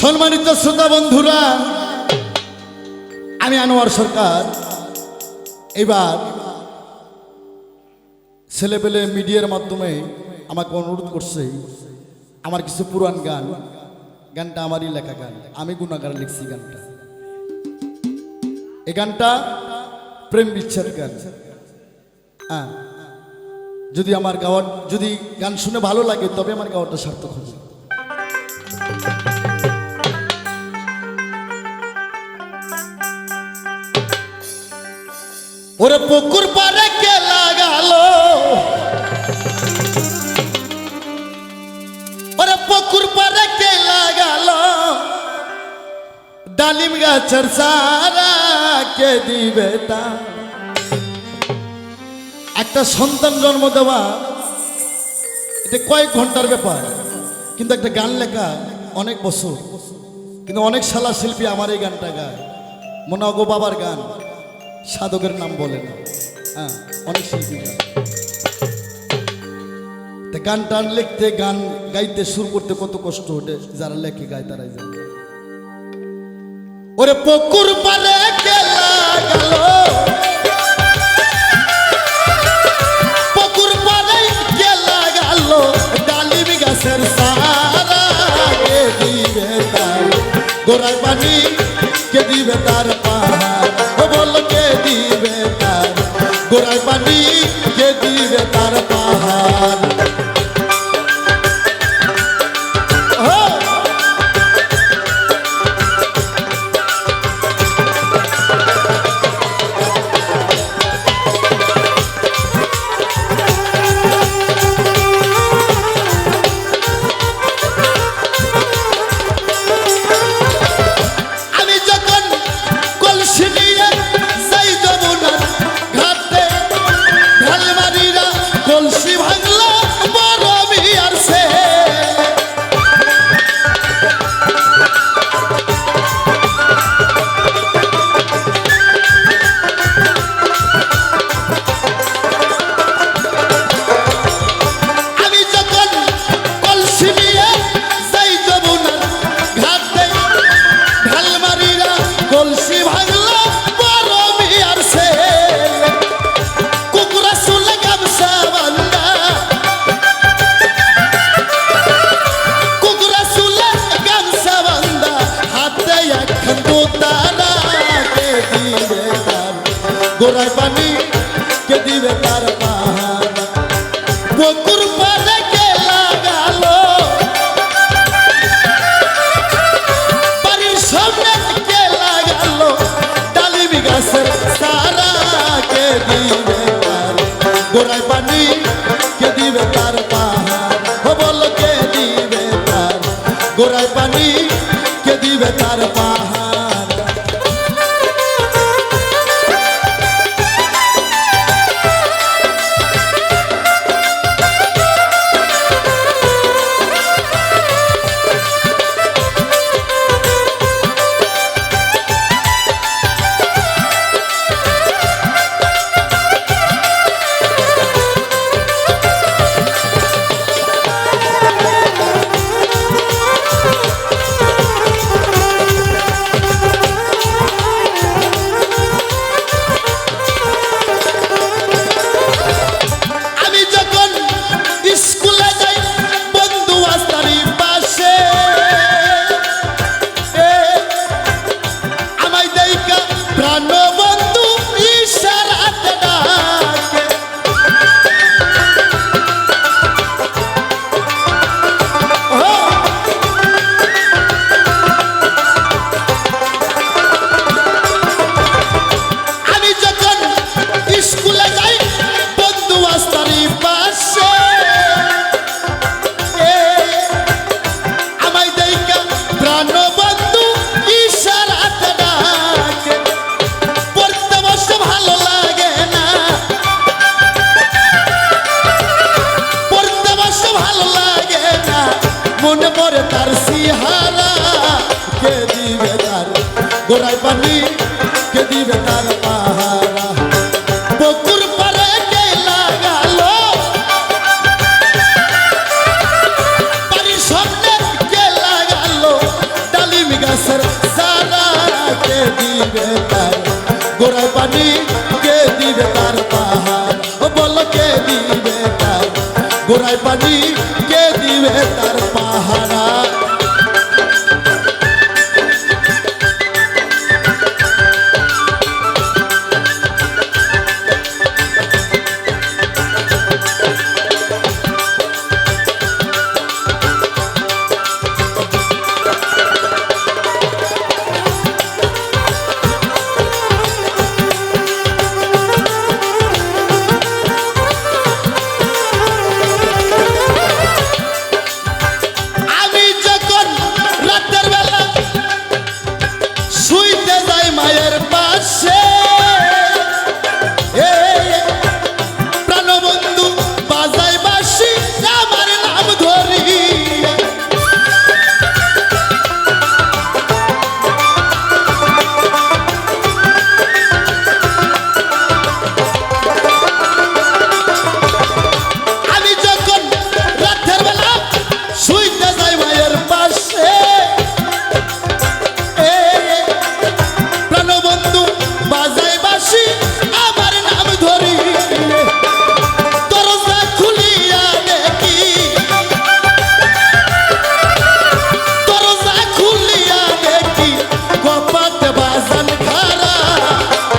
সম্মানিত শ্রোতা বন্ধুরা, আমি আনোয়ার সরকার। এবার ছেলেপেলে মিডিয়ার মাধ্যমে আমাকে অনুরোধ করছে, আমার কিছু পুরান গান। গানটা আমারই লেখা গান, আমি গুণাগার লিখছি গানটা। এই গানটা প্রেম বিচ্ছেদ গান। হ্যাঁ যদি আমার গাওয়ার যদি গান শুনে ভালো লাগে, তবে আমার গাওয়াটা সার্থক ওরে পুকুর পারে কে লাগালো? ওরে পুকুর পারে কে লাগালো? ডালিম গাছের সারা কে দিবে তা? একটা সন্তান জন্ম দেওয়া, এটা কয়েক ঘণ্টার ব্যাপার, কিন্তু একটা গান লেখা অনেক বছর। কিন্তু অনেক শালা শিল্পী আমার এই গানটা গায়। মনে হয় গো বাবার গান। সাধকের নাম বলে না হ্যাঁ অনেক শিল্পী তা গান টান লিখতে, গান গাইতে, সুর করতে কত কষ্ট ওঠে, যারা লেখে, গায়, তারাই জানে। ওরে পুকুর কে লাগালো ডালিম গাছের সারা কে দিবে তার? গোড়ায় পানি কে দিবে তার? গোড়ায় গোড়ায় পানি কে দিবে তার পাহাড় পুকুর পাড়ে কে লাগালো? বাড়ির সামনে কে লাগালো? ডালিম গাছের সারা কে দিবে তার? গোড়ায় পানি কে দিবে তার পাহাড় ও বল কে দিবে তার? গোড়ায় পানি কে দিবে তার পাহাড় গোড়ায় পানি কে দিবে তার পাহারা? বকুর পারে কে লাগালো? সামনে কে লাগালো? ডালিম গাছের সারা গোড়ায় পানি পাহাড় বল কেদি বেতার গোড়ায় পানি কে দিবে পাহারা?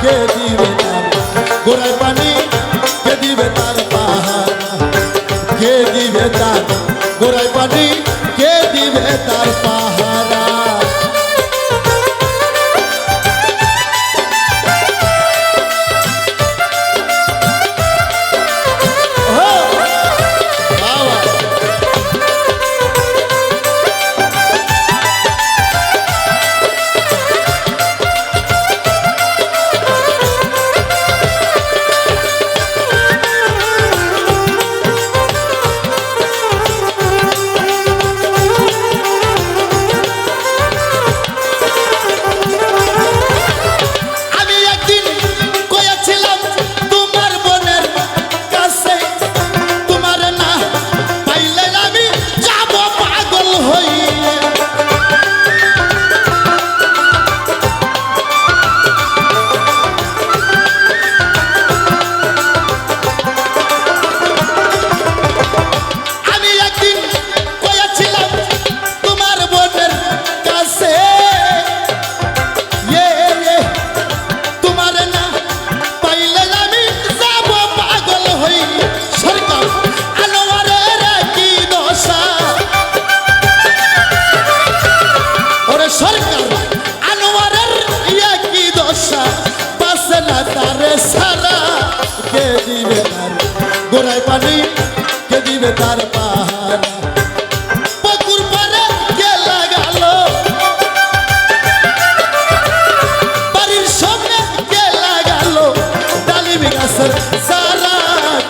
কে দিবে তার গোড়ায় পানি কে দিবে তার পাহাড় কে দিবে তার গোড়ায় দিবে তার পাহারা। পুকুর পারে কে লাগালো? বাড়ির সামনে কে লাগালো? ডালিম গাছের সারা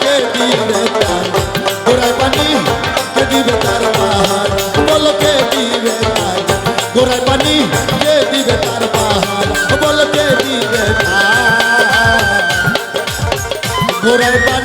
কে দিবে তার। গোড়ায় পানি কে দিবে তার পাহাড়? বলো কে দিবে তার। গোড়ায় পানি কে দিবে তার পাহাড়? বলো কে দিবে তার। গোড়ায় পানি